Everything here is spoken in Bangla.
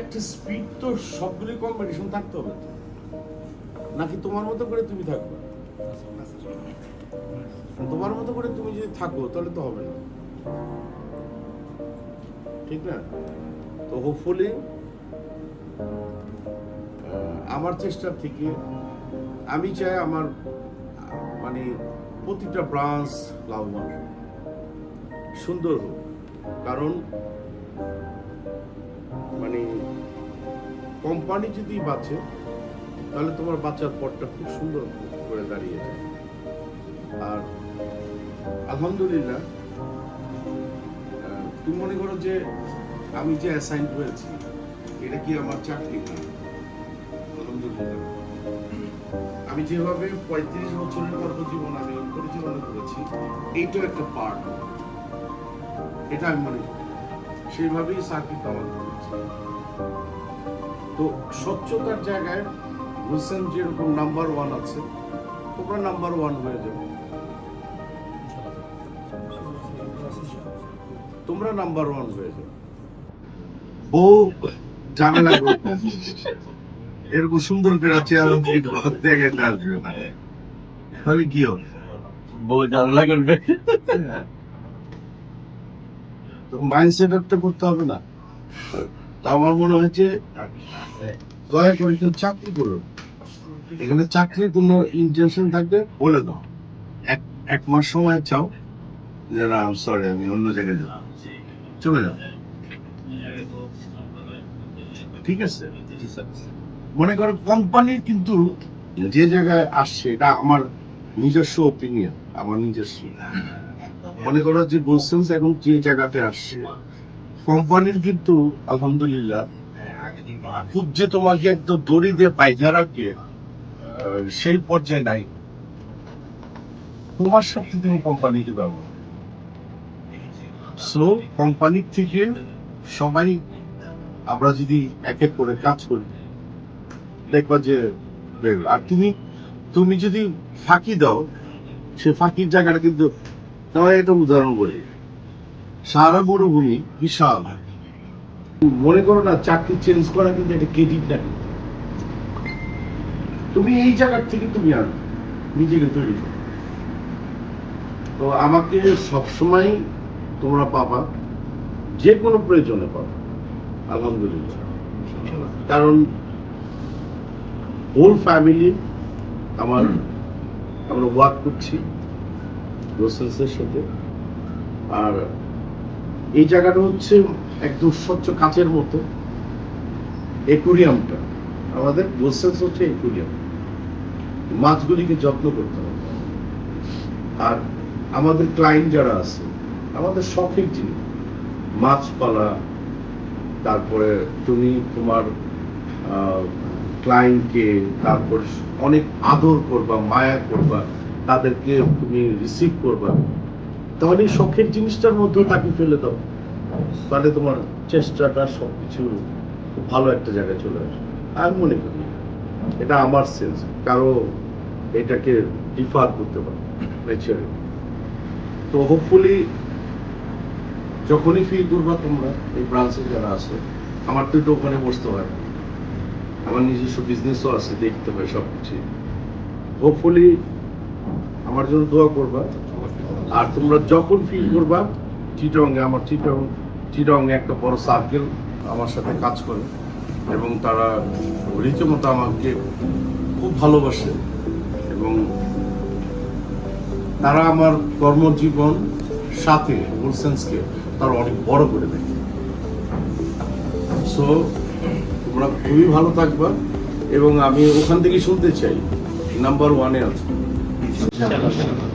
একটা স্পিড তো সবগুলি কম্পিটিশন থাকতে হবে নাকি তোমার মতো করে তুমি থাকবে? তোমার মতো করে তুমি যদি থাকো, তাহলে তো হবে না। ঠিক না? তো হোপফুলি আমার চেষ্টা থেকে আমি চাই আমার মানে প্রতিটা ব্রাঞ্চ লাভবান সুন্দর হোক। কারণ মানে কোম্পানি যদি বাঁচে, তাহলে তোমার বাচ্চার পথটা খুব সুন্দর করে দাঁড়িয়ে যায়। আর আলহামদুলিল্লাহ তুমি মনে করো যে আমি যে অ্যাসাইন হয়েছি, এটা কি আমার চাকরি? না আলহামদুলিল্লাহ। আমি যেভাবে পঁয়ত্রিশ বছরের কর্মজীবন আমি পরিচালনা করেছি, এইটাও একটা পার্ট এটা আমি মনে করি। সেইভাবেই আমার করেছি। তো স্বচ্ছতার জায়গায় হোসেন যেরকম নাম্বার ওয়ান আছে তোমরা নাম্বার ওয়ান হয়ে যাবে তোমরা নাম্বার ওয়ান হয়ে যাবে বউ ঝামেলা এরকম সুন্দর করে চেয়ার দেখে আসবে না। তাহলে কি হবে? বউ ঝামেলা করবে মাইন্ডসেট তো করতে হবে না। তা আমার মনে হয়েছে দয়া করে কেউ চাকরি করুন। এখানে চাকরির কোনো ইন্টেনশন থাকলে বলে দাও। এক এক মাস সময় চাও। যে, না সরি আমি অন্য জায়গায় যাব। চলে যাও। ঠিক আছে? মনে করো কোম্পানির কিন্তু যে জায়গায় আসছে, এটা আমার নিজস্ব ওপিনিয়ন আমার নিজস্ব। মনে করো যে বলছেন এখন যে জায়গাতে আসছে কোম্পানির কিন্তু আলহামদুলিল্লাহ খুব যে তোমাকে একদম দড়ি দিয়ে পায়জা রাখবে সেই পর্যায়ে নাই। তোমার সাথে তুমি কোম্পানিকে দাও সো কোম্পানির থেকে সবাই আমরা যদি এক এক করে কাজ করি দেখবা যে আর তুমি তুমি যদি ফাঁকি দাও সে ফাঁকির জায়গাটা কিন্তু তোমার একটা উদাহরণ বলি। সারা মরুভূমি বিশাল মনে করো না, চাকরি চেঞ্জ করা কিন্তু একটা ক্রেডিট না তুমি এই জায়গার থেকে তুমি আনো, নিজেকে তৈরি করো। তো আমাকে সবসময় তোমরা পাবা, যে কোনো প্রয়োজনে পাবা। আলহামদুলিল্লাহ। কারণ হোল ফ্যামিলি আমার, আমরা ওয়ার্ক করছি। রোসেন্সের সাথে। আর এই জায়গাটা হচ্ছে একদম স্বচ্ছ কাচের মতো। একুরিয়ামটা। আমাদের রোসেন্স হচ্ছে একুরিয়াম। মাছগুলিকে যত্ন করতে হবে। আর আমাদের ক্লায়েন্ট যারা আছে, আমাদের শখের জিনিস। মাছ পালা তারপরে তুমি তোমার ক্লায়েন্টকে তারপর অনেক আদর করবা, মায়া করবা। তাদেরকে তুমি রিসিভ করবা। তাহলে শখের জিনিসটার মধ্যেও তাকে ফেলে দাও। তাহলে তোমার চেষ্টাটা সবকিছু ভালো একটা জায়গায় চলে আসবে। আমি মনে করি এটা। আমার সেন্স কারও এটাকে ডিফার করতে পারে নেচারে তো হোপফুলি যখনই ফিল করবা তোমরা, এই ব্রাঞ্চে যারা আছে, আমার তো একটু ওখানে বসতে হয় আমার নিজস্ব বিজনেসও আছে, দেখতে হয় সবকিছু। হোপফুলি আমার জন্য দোয়া করবা। আর তোমরা যখন ফিল করবা চিটং আমার চিটং চিটং একটা বড় সার্কেল আমার সাথে কাজ করে এবং তারা রীতিমতো আমাকে খুব ভালোবাসে এবং তারা আমার কর্মজীবন সাথে হোলসেন্সকে তারা অনেক বড় করে দেয় সো তোমরা খুবই ভালো থাকবা এবং আমি ওখান থেকে শুনতে চাই। নাম্বার ওয়ানে আছো। 是这样。